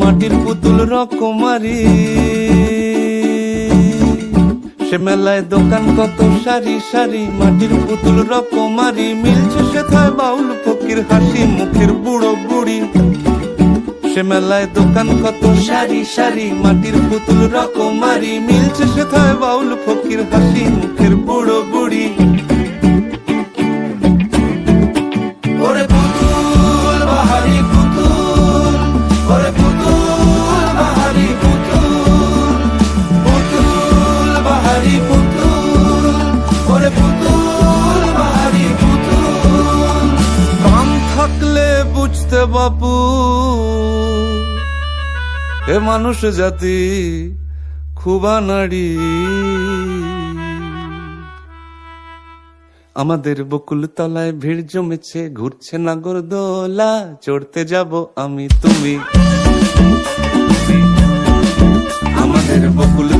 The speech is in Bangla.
মাটির পুতুল রকমারি। সে মেলায় দোকান কত সারি সারি, মাটির পুতুল রকমারি। মিলছে সেথায় বাউল, ফকির হাসি, মুখের বুড়ো বুড়ি। সে মেলায় দোকান কত সারি সারি, মাটির পুতুল রকমারি। মিলছে সেথায় বাউল, ফকির হাসি, মুখের বুড়ো বুড়ি। বুঝতে বাপু, এ মানুষ জাতি খুবা নাড়ি আমাদের বকুল তলায় ভিড় জমেছে, ঘুরছে নাগর দোলা, চড়তে যাব আমি, তুমি। আমাদের বকুল